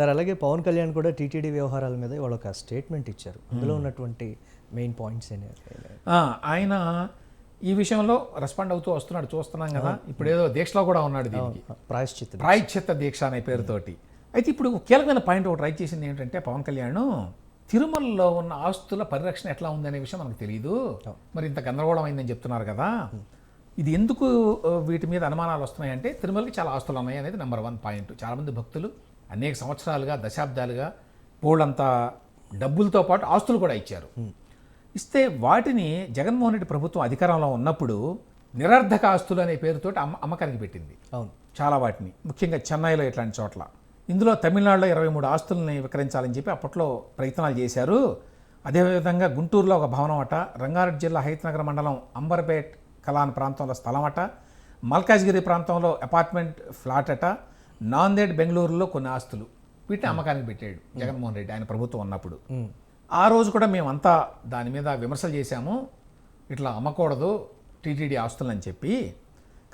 Sir అలాగే పవన్ కళ్యాణ్ కూడా TTD వ్యవహారాల మీద ఇవాళ ఒక స్టేట్మెంట్ ఇచ్చారు. అందులో ఉన్నటువంటి మెయిన్ పాయింట్స్ ఆయన ఈ విషయంలో రెస్పాండ్ అవుతూ వస్తున్నాడు చూస్తున్నాం కదా. ఇప్పుడు ఏదో దీక్షలో కూడా ఉన్నాడు దీనికి. ప్రాయశ్చిత్త ప్రాయశ్చిత్త దీక్ష అనే పేరుతోటి. అయితే ఇప్పుడు కీలకమైన పాయింట్ ఒకటి రైట్ చేసింది ఏంటంటే పవన్ కళ్యాణ్ తిరుమలలో ఉన్న ఆస్తుల పరిరక్షణ ఎట్లా ఉంది అనే విషయం మనకు తెలియదు మరి ఇంత గందరగోళం అయిందని చెప్తున్నారు కదా. ఇది ఎందుకు వీటి మీద అనుమానాలు వస్తున్నాయంటే తిరుమలకి చాలా ఆస్తులు ఉన్నాయి అనేది నెంబర్ వన్ పాయింట్. చాలామంది భక్తులు అనేక సంవత్సరాలుగా దశాబ్దాలుగా పోళ్ళంత డబ్బులతో పాటు ఆస్తులు కూడా ఇచ్చారు. ఇస్తే వాటిని జగన్మోహన్ రెడ్డి ప్రభుత్వం అధికారంలో ఉన్నప్పుడు నిరర్ధక ఆస్తులు అనే పేరుతోటి అమ్మ అమ్మకానికి పెట్టింది. అవును. చాలా వాటిని. ముఖ్యంగా చెన్నైలో ఇట్లాంటి చోట్ల. ఇందులో తమిళనాడులో ఇరవై మూడు ఆస్తుల్ని విక్రయించాలని చెప్పి అప్పట్లో ప్రయత్నాలు చేశారు. అదేవిధంగా గుంటూరులో ఒక భవనం అట రంగారెడ్డి జిల్లా హైతనగర్ మండలం అంబర్పేట్ కలాన్ ప్రాంతంలో స్థలం అట మల్కాజ్గిరి ప్రాంతంలో అపార్ట్మెంట్ ఫ్లాట్ అట నాందేడ్ బెంగళూరులో కొన్ని ఆస్తులు వీటిని అమ్మకానికి పెట్టాడు జగన్మోహన్ రెడ్డి ఆయన ప్రభుత్వం ఉన్నప్పుడు. ఆ రోజు కూడా మేమంతా దాని మీద విమర్శలు చేశాము. ఇట్లా అమ్మకూడదు టీటీడీ ఆస్తులు అని చెప్పి.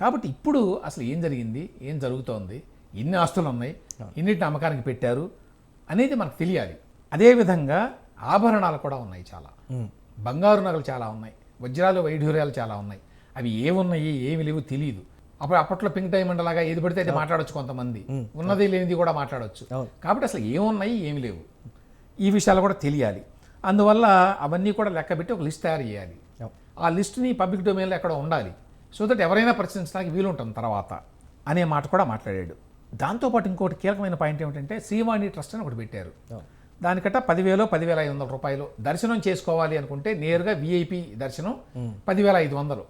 కాబట్టి ఇప్పుడు అసలు ఏం జరిగింది? ఏం జరుగుతోంది? ఎన్ని ఆస్తులు ఉన్నాయి ఎన్నిటిని అమ్మకానికి పెట్టారు అనేది మనకు తెలియాలి. అదేవిధంగా ఆభరణాలు కూడా ఉన్నాయి చాలా. బంగారు నగలు చాలా ఉన్నాయి వజ్రాలు వైఢూర్యాలు చాలా ఉన్నాయి. అవి ఏమున్నాయి ఏమి లేవు తెలియదు అప్పుడు అప్పట్లో పింక్ డైమండ్ లాగా ఏది పడితే అది మాట్లాడొచ్చు కొంతమంది. ఉన్నది లేనిది కూడా మాట్లాడొచ్చు. కాబట్టి అసలు ఏమున్నాయి ఏమి లేవు. ఈ విషయాలు కూడా తెలియాలి. అందువల్ల అవన్నీ కూడా లెక్కబెట్టి ఒక లిస్ట్ తయారు చేయాలి. ఆ లిస్ట్ని పబ్లిక్ డొమైన్లో ఎక్కడ ఉండాలి. సో దట్ ఎవరైనా ప్రశ్నించడానికి వీలుంటుంది తర్వాత అనే మాట కూడా మాట్లాడాడు. దాంతోపాటు ఇంకోటి కీలకమైన పాయింట్ ఏమిటంటే శ్రీవాణి ట్రస్ట్ అని ఒకటి పెట్టారు. అవును. దానికట్ట పదివేలు పదివేల ఐదు వందల రూపాయలు దర్శనం చేసుకోవాలి అనుకుంటే నేరుగా విఐపి దర్శనం పదివేల ఐదు వందలు.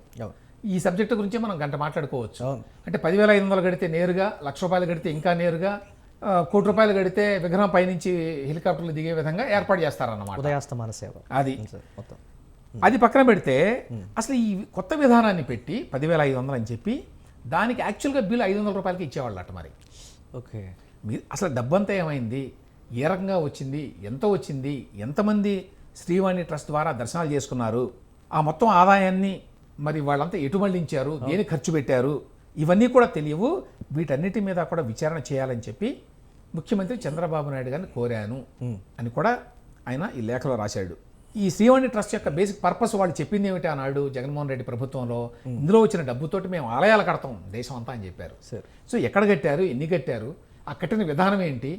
ఈ సబ్జెక్టు గురించి మనం గంట మాట్లాడుకోవచ్చు. అంటే పదివేల ఐదు వందలు గడితే నేరుగా లక్ష రూపాయలు గడితే ఇంకా నేరుగా కోటి రూపాయలు గడితే విగ్రహం పైనుంచి హెలికాప్టర్లు దిగే విధంగా ఏర్పాటు చేస్తారన్నమాట. ఉదయాస్తమాన సేవ. అది. మొత్తం. అది పక్కన పెడితే అసలు ఈ కొత్త విధానాన్ని పెట్టి పదివేల ఐదు వందలు అని చెప్పి దానికి యాక్చువల్గా బిల్ ఐదు వందల రూపాయలకి ఇచ్చేవాళ్ళు అట మరి. ఓకే. మీ అసలు డబ్బంతా ఏమైంది? ఏ రకంగా వచ్చింది? ఎంత వచ్చింది? ఎంతమంది శ్రీవాణి ట్రస్ట్ ద్వారా దర్శనాలు చేసుకున్నారు? ఆ మొత్తం ఆదాయాన్ని మరి వాళ్ళంతా ఎటు మళ్ళించారు దేని ఖర్చు పెట్టారు? ఇవన్నీ కూడా తెలియవు. వీటన్నిటి మీద కూడా విచారణ చేయాలని చెప్పి ముఖ్యమంత్రి చంద్రబాబు నాయుడు గారిని కోరాను అని కూడా ఆయన ఈ లేఖలో రాశాడు. ఈ శ్రీవాణి ట్రస్ట్ యొక్క బేసిక్ పర్పస్ వాళ్ళు చెప్పింది ఏమిటి అన్నాడు జగన్మోహన్ రెడ్డి ప్రభుత్వంలో? ఇందులో వచ్చిన డబ్బుతోటి మేము ఆలయాలు కడతాం దేశం అంతా అని చెప్పారు. సో ఎక్కడ కట్టారు? ఎన్ని కట్టారు? ఆ కట్టిన విధానం ఏంటి?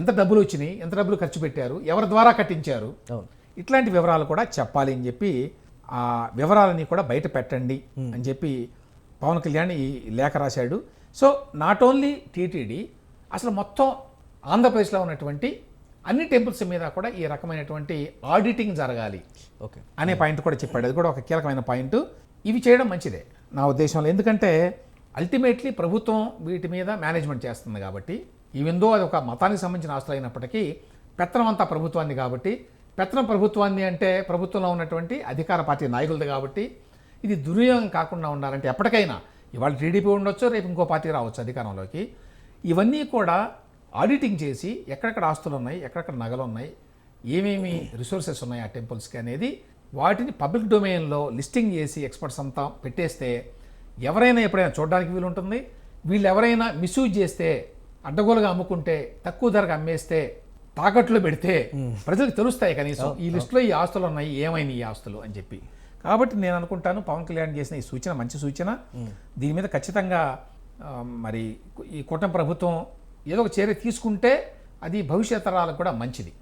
ఎంత డబ్బులు వచ్చినాయి? ఎంత డబ్బులు ఖర్చు పెట్టారు? ఎవరి ద్వారా కట్టించారు? ఇట్లాంటి వివరాలు కూడా చెప్పాలి అని చెప్పి ఆ వివరాలని కూడా బయట పెట్టండి అని చెప్పి పవన్ కళ్యాణ్ ఈ లేఖ రాశాడు. సో నాట్ ఓన్లీ టీటీడీ అసలు మొత్తం ఆంధ్రప్రదేశ్లో ఉన్నటువంటి అన్ని టెంపుల్స్ మీద కూడా ఈ రకమైనటువంటి ఆడిటింగ్ జరగాలి ఓకే. అనే పాయింట్ కూడా చెప్పాడు. అది కూడా ఒక కీలకమైన పాయింట్. ఇవి చేయడం మంచిదే నా ఉద్దేశంలో. ఎందుకంటే అల్టిమేట్లీ ప్రభుత్వం వీటి మీద మేనేజ్మెంట్ చేస్తుంది కాబట్టి ఈవెందో అది ఒక మతానికి సంబంధించిన ఆస్తులు అయినప్పటికీ పెత్తనం అంతా ప్రభుత్వాన్ని కాబట్టి పెత్తనం ప్రభుత్వాన్ని అంటే ప్రభుత్వంలో ఉన్నటువంటి అధికార పార్టీ నాయకులది కాబట్టి ఇది దుర్వినియోగం కాకుండా ఉండాలంటే ఎప్పటికైనా ఇవాళ టీడీపీ ఉండొచ్చు రేపు ఇంకో పార్టీ రావచ్చు అధికారంలోకి. ఇవన్నీ కూడా ఆడిటింగ్ చేసి ఎక్కడెక్కడ ఆస్తులు ఉన్నాయి ఎక్కడెక్కడ నగలు ఉన్నాయి ఏమేమి రిసోర్సెస్ ఉన్నాయి ఆ టెంపుల్స్కి అనేది వాటిని పబ్లిక్ డొమైన్లో లిస్టింగ్ చేసి ఎక్స్పర్ట్స్ అంతా పెట్టేస్తే ఎవరైనా ఎప్పుడైనా చూడడానికి వీలు ఉంటుంది వీళ్ళు ఎవరైనా మిస్యూజ్ చేస్తే అడ్డగోలుగా అమ్ముకుంటే తక్కువ ధరకు అమ్మేస్తే తాకట్లో పెడితే ప్రజలకు తెలుస్తాయి కనీసం ఈ లిస్టులో ఈ ఆస్తులు ఉన్నాయి ఏమైనా ఈ ఆస్తులు అని చెప్పి. కాబట్టి నేను అనుకుంటాను పవన్ కళ్యాణ్ చేసిన ఈ సూచన మంచి సూచన. దీని మీద ఖచ్చితంగా మరి ఈ కూటమి ప్రభుత్వం ఏదో ఒక చర్య తీసుకుంటే అది భవిష్యత్ తరాలకు కూడా మంచిది.